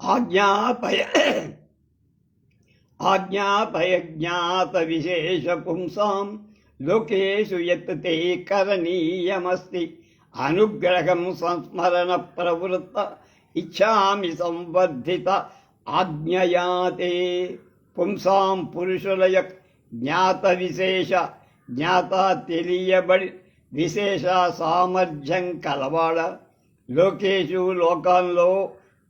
ఆజ్ఞాపయ ఆజ్ఞాపయ జ్ఞాత విశేష పుంసాం లోకేషు యత్ తే కరణీయమస్తి అనుగ్రహం సంస్మరణ ప్రవృత్త ఇచ్చామి సంవర్ధిత ఆజ్ఞయాతే పుంసాం పురుషుల యొక్క జ్ఞాత విశేష జ్ఞాత తెలియబడి విశేష సామర్థ్యం కలవాడ లోకేషు లోకాల్లో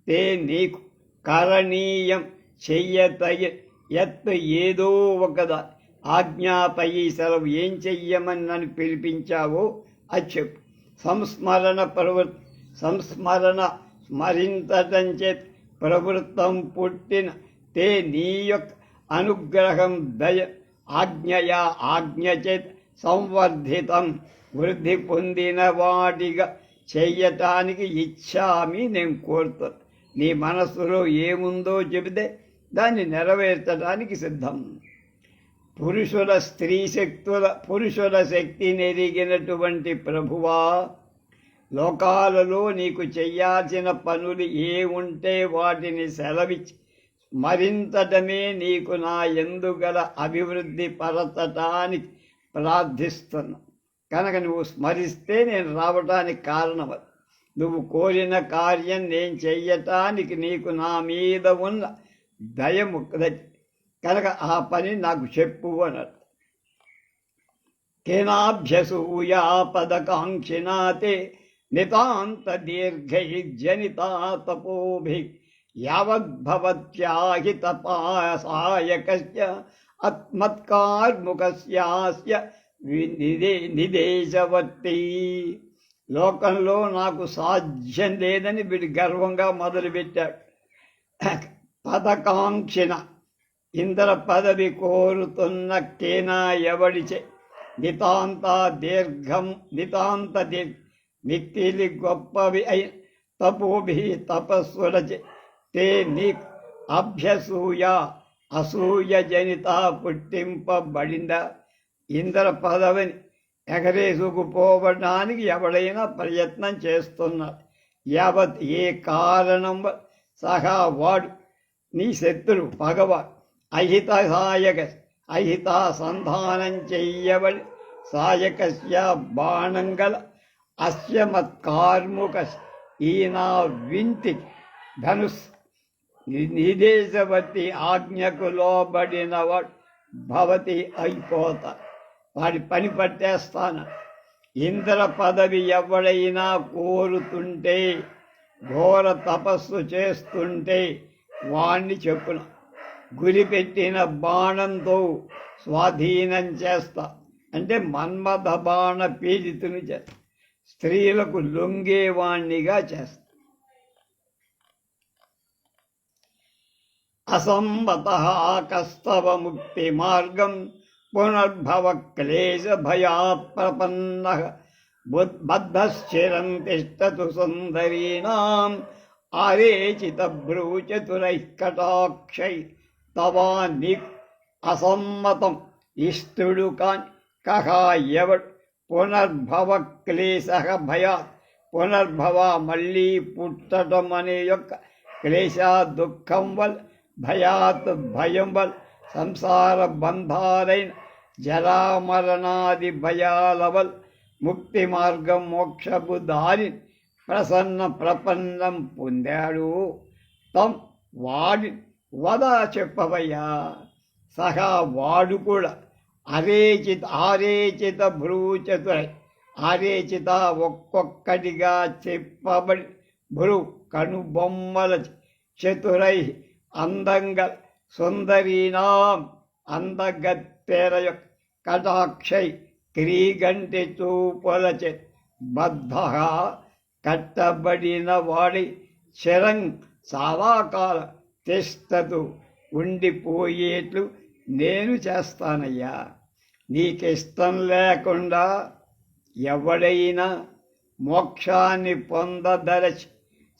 తే నీకు కరణీయం చెయ్యతయ ఎత్తు ఏదో ఒక ఆజ్ఞాపయి సెలవు ఏం చెయ్యమని నన్ను పిలిపించావో అది చెప్పు. సంస్మరణ ప్రవృ సంస్మరణ స్మరించటం చేత్ ప్రవృత్తం పుట్టిన తే నీ యొక్క అనుగ్రహం దయ. ఆజ్ఞయా ఆజ్ఞ చేత్ సంవర్ధితం. వృద్ధి పొందిన వాటిగా చెయ్యటానికి ఇచ్చామి నేను కోరుతాను నీ మనస్సులో ఏముందో చెబితే దాన్ని నెరవేర్చడానికి సిద్ధం. పురుషుల స్త్రీ శక్తుల పురుషుల శక్తిని ఎరిగినటువంటి ప్రభువా లోకాలలో నీకు చెయ్యాల్సిన పనులు ఏ ఉంటే వాటిని సెలవిచ్చి మరింతటమే నీకు నా ఎందుగల అభివృద్ధి పరచటానికి ప్రార్థిస్తున్నా. కనుక నువ్వు స్మరిస్తే నేను రావటానికి కారణం నువ్వు కోరిన కార్యం నేను చెయ్యటానికి నీకు నా మీద ఉన్న దయము కనుక ఆ పని నాకు చెప్పు అన్నాడు కేనాభ్యసూయా పదకాంక్షినాతే నితాంత దీర్ఘై జనితా తపోభి యావద్భవత్యాహిత తపాసాయకస్య ఆత్మత్కార్ముకస్యాస్య నిదే నిదేశవర్తి. లోకంలో నాకు సాధ్యం లేదని వీడు గర్వంగా మొదలుపెట్టాడు. పథకాంక్షణ ఇంద్ర పదవి కోరుతున్న కేనా ఎవడిచే? నితాంత దీర్ఘం నితాంత దీర్ఘ మిక్కిలి గొప్పవి అయి తపోభి తపస్సులచే. తే నీ అభ్యసూయ అసూయ జనిత పుట్టింపబడిందా? ఇంద్ర పదవిని ఎగరేసుకుపోవడానికి ఎవడైనా ప్రయత్నం చేస్తున్నారు. యావత్ ఏ కారణం సహా వాడు నీ శత్రు పగవ అహిత సాయక అహిత సంధానం చెయ్యబడి సాయకస్య బాణంగల అస్యమత్కార్ముక ఈనా వింతి ధనుస్ నిదేశవతి ఆజ్ఞకు లోబడినవాడు భవతి అయిపోతాడు. వాడి పని పట్టేస్తాను. ఇంద్ర పదవి ఎవడైనా కోరుతుంటే ఘోర తపస్సు చేస్తుంటే వాణ్ణి చెప్పున. గురిపెట్టిన బాణంతో స్వాధీనం చేస్తా. అంటే మన్మథ బాణ పీడితుని చేస్తా స్త్రీలకు లొంగేవాణ్ణిగా చేస్తా. అసంబత కస్తవ ముక్తి మార్గం పునర్భవ క్లేశ భయా ప్రపన్న బద్ధశ్చిరం తిష్టతు సుందరీణాం ఆరేచిత భ్రూచతురై కటాక్షై తవా ని అసమ్మతం ఇష్టుడు కాని కహా ఎవడు పునర్భవ క్లేశ భయా పునర్భవ మళ్ళీ పుట్టడం అనే యొక్క క్లేశ దుఃఖం వల్ భయాత్ భయం వల్ సంసార బంధాలైన జరామరణాది భయాలవల్ ముక్తి మార్గం మోక్షపు దారి ప్రసన్న ప్రపన్నం పొందాడు. తం వాడి వదా చెప్పవయ్యా. సహా వాడు కూడా అరేచిత ఆరేచిత భ్రూచతురై ఆరేచిత ఒక్కొక్కటిగా చెప్పబడి భ్రూ కనుబొమ్మల చతురై అందంగా సుందరీనాం అందగత్తెర యొక్క కటాక్షై క్రీగంటి చూపులచే బద్ధ కట్టబడిన వాడి శరం చాలా కాలం ఉండిపోయేట్లు నేను చేస్తానయ్యా. నీకిష్టం లేకుండా ఎవడైనా మోక్షాన్ని పొందదలచి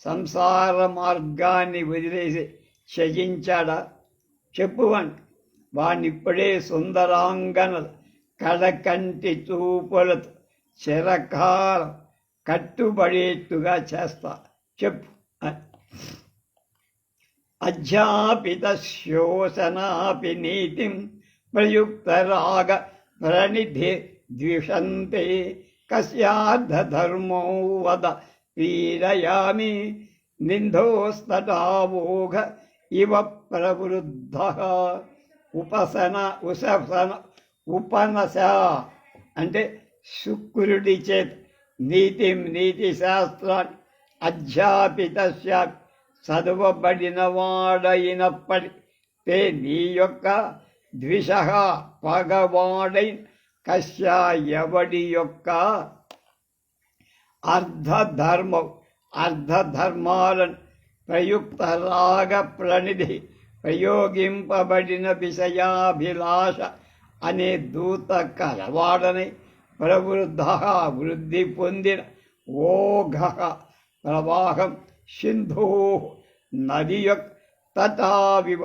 సంసార మార్గాన్ని వదిలేసి క్షయించాడా? చెప్పువండి వాణ్ణిప్పుడే సుందరాంగన కడకంటి చూపులతో చిరకాలం కట్టుబడేట్టుగా చేస్తా. చెప్పు. అధ్యాపిత శోషనాపి నీతిం ప్రయుక్తరాగ ప్రణిధి ద్విషంతే కస్యార్థధర్మో వద పీడయామి నిందోస్తటావోఘ ఇవ ప్రవృద్ధ ఉపసన ఉససన ఉపనస అంటే శుక్రుడి చేత్ నీతి నీతి శాస్త్రాన్ని అధ్యాపిత చదువబడిన వాడైనప్పటి తే నీ యొక్క ద్విష పగవాడై కశ్యా ఎవడి యొక్క అర్ధధర్మం అర్ధధర్మాలను ప్రయుక్త రాగ ప్రణిధి ప్రయోగింపబడిన విషయాభిలాష అనే దూత కలవాడని ప్రవృద్ధ వృద్ధి పొందిన ఓఘ ప్రవాహం సింధు నది యొక్క తథావివ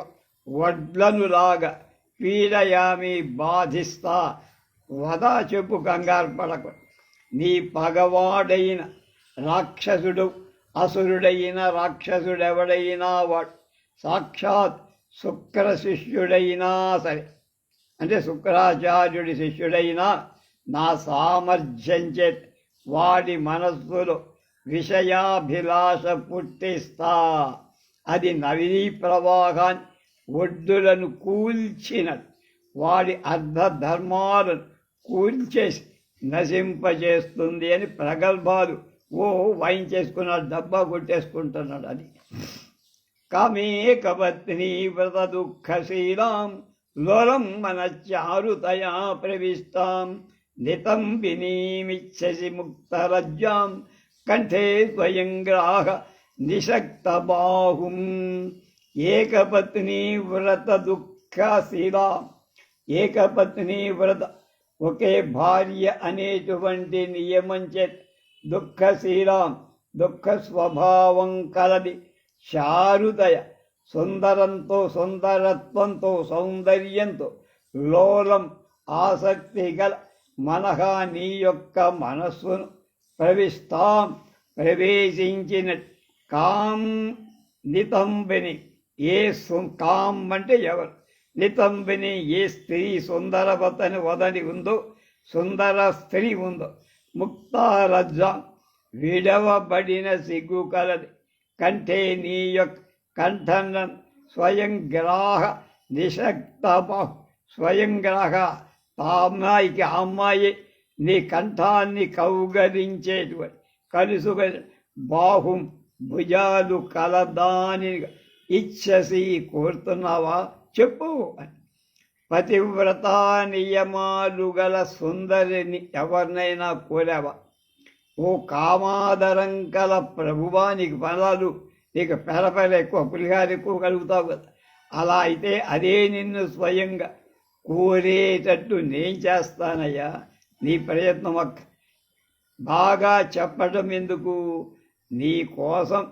వడ్లనులాగా పీడయామి బాధిస్తా వదా చెప్పు కంగారు పడకు నీ పగవాడైన రాక్షసుడు అసురుడైన రాక్షసుడెవడైనా వాడు సాక్షాత్ శుక్ర శిష్యుడైనా సరే. అంటే శుక్రాచార్యుడి శిష్యుడైనా నా సామర్థ్యం చేత వాడి మనస్సులో విషయాభిలాష పుట్టిస్తా. అది నవీ ప్రవాహాన్ని ఒడ్డులను కూల్చిన వాడి అర్ధధర్మాలను కూల్చేసి నశింపజేస్తుంది అని ప్రగల్భాలు ఓ వైన్ చేసుకున్నాడు డబ్బా కొట్టేసుకుంటున్నాడు అది. కామేకపత్ని వ్రత దుఃఖశీలాం లోలం మనచారుతయా ప్రవిష్టాం నితం వినీమిచ్చసి ముక్తరజ్జాం కంఠే స్వయం గ్రాహ నిషక్తబాహుం ఏకపత్ని వ్రత దుఃఖశీలా ఏకపత్ని వ్రత ఒకే భార్య అనేటువంటి నియమం చేత దుఃఖశీలాం దుఃఖ స్వభావం కలది శారుదయ సుందరంతో సుందరత్వంతో సౌందర్యంతో లోలం ఆసక్తి గల మనహ నీ యొక్క మనస్సును ప్రవిస్తాం ప్రవేశించిన కాం నితంబిని ఏ కాం అంటే ఎవరు? నితంబిని ఏ స్త్రీ సుందరవతని వదని ఉందో సుందర స్త్రీ ఉందో ముక్తారజ్జ విడవబడిన సిగ్గు కలది. కంటే నీ యొక్క కంఠన స్వయంగ్రాహ నిషక్త స్వయంగ్రాహ ఆ అమ్మాయికి అమ్మాయి నీ కంఠాన్ని కౌగరించేటువంటి కలుసు బాహుం భుజాలు కలదాని ఇచ్చసి కోరుతున్నావా? చెప్పు అని. పతివ్రత నియమాలు గల సుందరిని ఎవరినైనా కోరావా? ఓ కామాదరం గల ప్రభువా నీకు ఫలాలు నీకు పెరపెర ఎక్కువ పులిహార ఎక్కువ కలుగుతావు కదా. అలా అయితే అదే నిన్ను స్వయంగా కోరేటట్టు నేను చేస్తానయ్యా. నీ ప్రయత్నం అక్క బాగా చెప్పడం ఎందుకు? నీ కోసం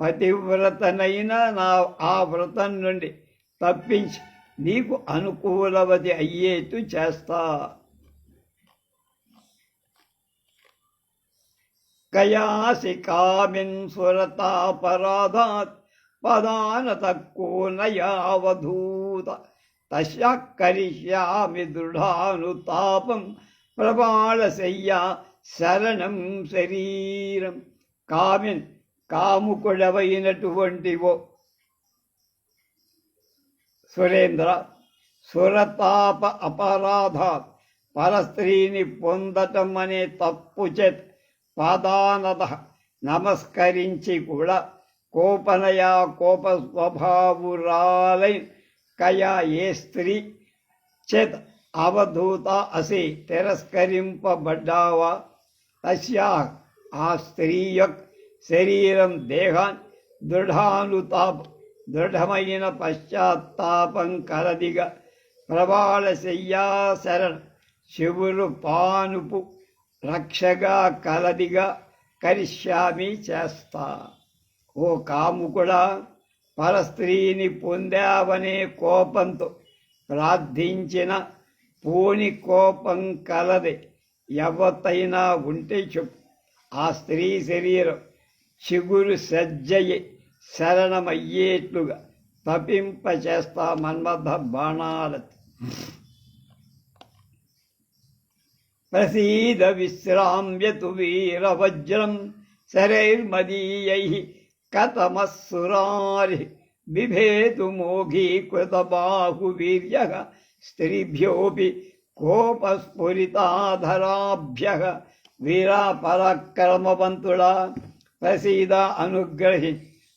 పతివ్రతనైనా నా ఆ వ్రతం నుండి తప్పించి. నీకు అనుకూలవది అయ్యేట్టు చేస్తా. కయాసి కామిన్ సురతాపరాధాత్ పదాన తక్కువనయావధూత తస్యా కరిష్యామి దృఢానుతాపం ప్రబాళశయ్యా శరణం శరీరం. కామిన్ కాముకుడవైనటువంటివో సురేంద్ర సురతాప అపరాధ పరస్త్రీని పొందటం అనే తప్పు చేత పాదానద నమస్కరించి కూడా కోపనయా కోప స్వభావురాలై కయా ఏ స్త్రీ చేత అవధూత అసి తిరస్కరింపబడ్డావా తస్యా ఆ స్త్రీ యొక్క శరీరం దేహాన్ దృఢానుతాపం దృఢమైన పశ్చాత్తాపం కలదిగా ప్రబాళ శయ్యాశరణ శివులు పానుపు రక్షగా కలదిగా కరిష్యామి చేస్తా. ఓ కాముకుడా పరస్త్రీని పొందావనే కోపంతో ప్రార్థించిన పోని కోపం కలది. ఎవతైనా ఉంటే చెప్పు. ఆ స్త్రీ శరీరం చిగురు సజ్జయి. శరణమయ్యేట్లుగా తపింపచేస్తా మన్మథ బాణాలతి ప్రసీద విశ్రామ్యతు వీరవజ్రం శరైర్మదీయై కథమస్సురారి బిభేతు మోఘీకృత బాహువీర్య స్త్రీభ్యోపి కోపస్ఫురితాధరాభ్య వీరా పరాక్రమవంతుడా ప్రసీద అనుగ్రహి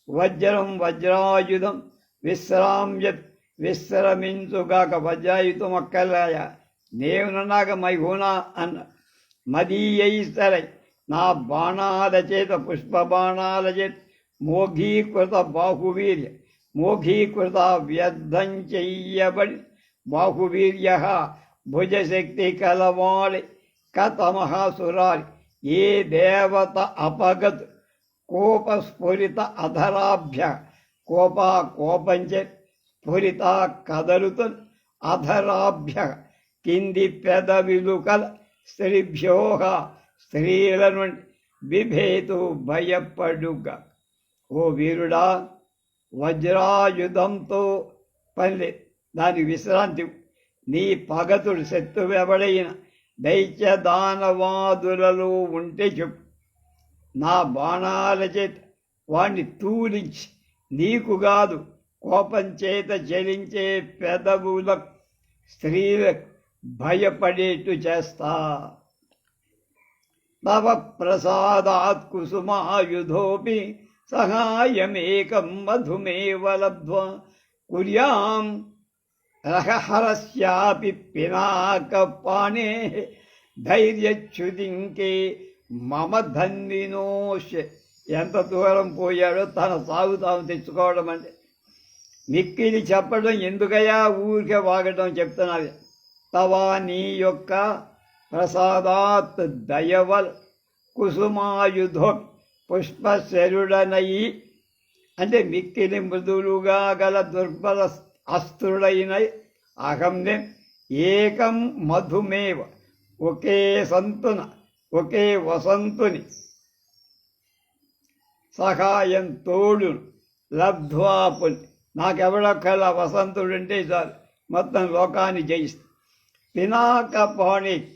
వజ్రం వజ్రాయుధం విశ్రామ్యత్ విశ్రమించుగాక వజ్రాయుధం అక్కర్లాయ నేనున్నాక మైహూనా అన్న మదీయై సరై. నా బాణాల చేత పుష్ప బాణాల చేత మోఘీకృత బాహువీర్య. మోఘీకృత వ్యర్థం చెయ్యబడి బాహువీర్య భుజశక్తి కలవాళి కథమహాసురాలి ఏ దేవత అపగత్ కోపస్ఫురిత అధరాభ్య కోప కోపంచ స్ఫురిత కదలుతు అధరాభ్య కింది పెదవిలు స్త్రీభ్యోహ స్త్రీల నుండి బిభేతు భయపడుగ. ఓ వీరుడా వజ్రాయుధంతో పల్లె దాని విశ్రాంతి నీ పగతుడు శత్రువెవడైన దైత్య దానవాదులలో ఉంటే చెప్పు. నా బాణాల చేత వాణ్ణి తూలించి నీకు కాదు కోపం చేత చలించే పెదవుల స్త్రీలకు భయపడేట్టు చేస్తా. తవ ప్రసాదాత్ కుసుమాయుధోపి సహాయమేకం మధుమేవ లబ్ధ్వా. కుర్యాం రహహరస్యాపి పినాకపాణే ధైర్యచ్యుతింకే మమ ఎంత దూరం పోయాడో తన సాగు తాము తెచ్చుకోవడం అంటే. మిక్కిలి చెప్పడం ఎందుకయ్యా? ఊరికే వాగడం చెప్తున్నావి తవా నీ యొక్క ప్రసాదాత్ దయవల్ కుసుమాయుధో పుష్పశరుడనయి. అంటే మిక్కిలి మృదులుగా గల దుర్బల అస్త్రుడైన అహంనే ఏకం మధుమేవ ఒకే సంతున. ఒకే వసంతుని సహాయం తోడు లబ్ధ్వాపుని నాకెవడొక్కల వసంతుడుంటే చాలు. మొత్తం లోకాన్ని జయిస్తా. పినాకపాణి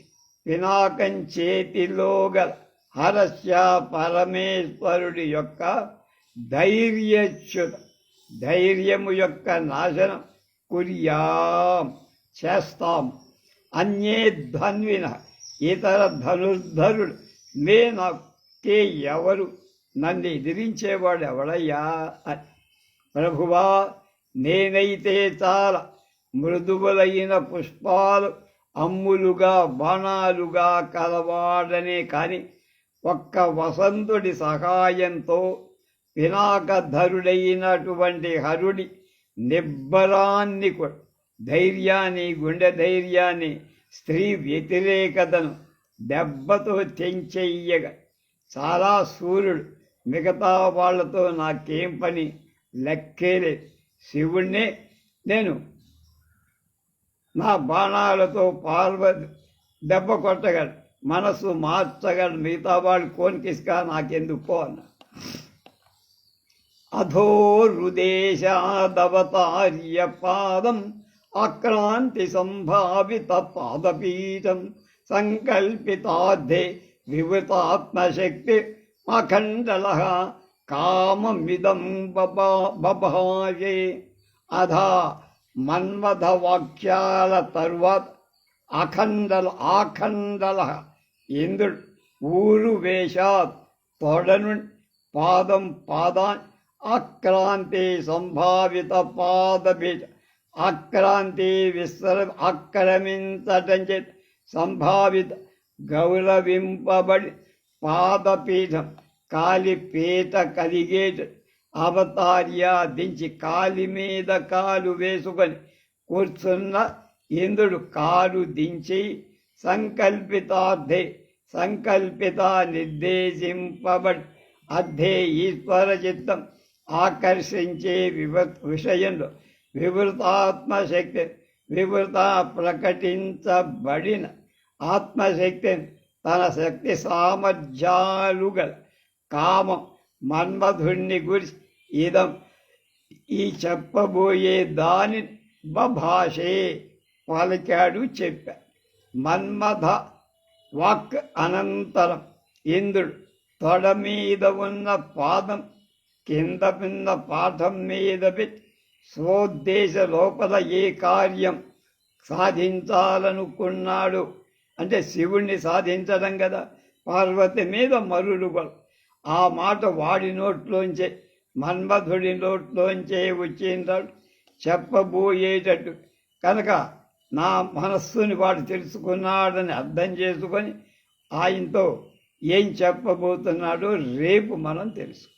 పినాకం చేతిలో గల హరస్య పరమేశ్వరుడి యొక్క ధైర్యచ్యుత. ధైర్యము యొక్క నాశనం కుర్యాం చేస్తాం. అన్యే ధ్వన్విన ఇతర ధనుర్ధరుడు. మే నాకే ఎవరు? నన్ను ఎదిరించేవాడు ఎవడయ్యా? అని ప్రభువా నేనైతే చాలా మృదువులైన పుష్పాలు అమ్ములుగా బాణాలుగా కలవాడనే కాని ఒక్క వసంతుడి సహాయంతో పినాకధరుడైనటువంటి హరుడి నిబ్బరాన్ని ధైర్యాన్ని గుండె ధైర్యాన్ని స్త్రీ వ్యతిరేకతను దెబ్బతో తెంచెయ్యగా. చాలా సూర్యుడు మిగతా వాళ్ళతో నాకేం పని? లెక్కేలే శివుణ్ణే నేను. నా బాణాలతో పార్వతి దెబ్బ కొట్టగలడు మనసు మార్చగలడు మిగతా వాళ్ళు కోనికిస్కా నాకెందుకు అధో అన్న. అధోరుదేశాదవతార్య పాదం ఆక్రాంతి సంభావిత పాదపీఠం సంకల్పితార్థే వివృతాత్మశక్తి అఖండల కామమిదం బభాయే. అధా మన్మథ వాక్యాల తరువాత అఖండల ఆఖండల ఇంద్రుడు ఊరు వేషాత్ తొడను పాదం పాదా ఆక్రాంతి విస్తర ఆక్రమించటంచే సంభావిత గౌరవింపబడి పాదపీఠం కాలిపీట కలిగే అవతార్యా దించి కాలి మీద కాలు వేసుకొని కూర్చున్న ఇంద్రుడు కాలు దించి సంకల్పితార్థే సంకల్పిత నిర్దేశింపబడి అర్థే ఈశ్వర చిత్తం ఆకర్షించే వివ విషయంలో వివృతాత్మశక్తి వివృత ప్రకటించబడిన ఆత్మశక్తిని తన శక్తి సామర్థ్యాలు గల కామం మన్మధుణ్ణి గురించి ఇదం ఈ చెప్పబోయే దాని బభాషే పలికాడు చెప్పా మన్మథ వాక్ అనంతరం ఇంద్రుడు తొడ మీద ఉన్న పాదం కింద పిన్న పాఠం మీద పెట్టి స్వోద్దేశ లోపల ఏ కార్యం సాధించాలనుకున్నాడు? అంటే శివుణ్ణి సాధించడం కదా పార్వతి మీద మరుడు ఆ మాట వాడి నోట్లోంచే మన్మధుడి నోట్లోంచే వచ్చిందాడు చెప్పబోయేటట్టు. కనుక నా మనస్సుని వాడు తెలుసుకున్నాడని అర్థం చేసుకొని ఆయనతో ఏం చెప్పబోతున్నాడో రేపు మనం తెలుసు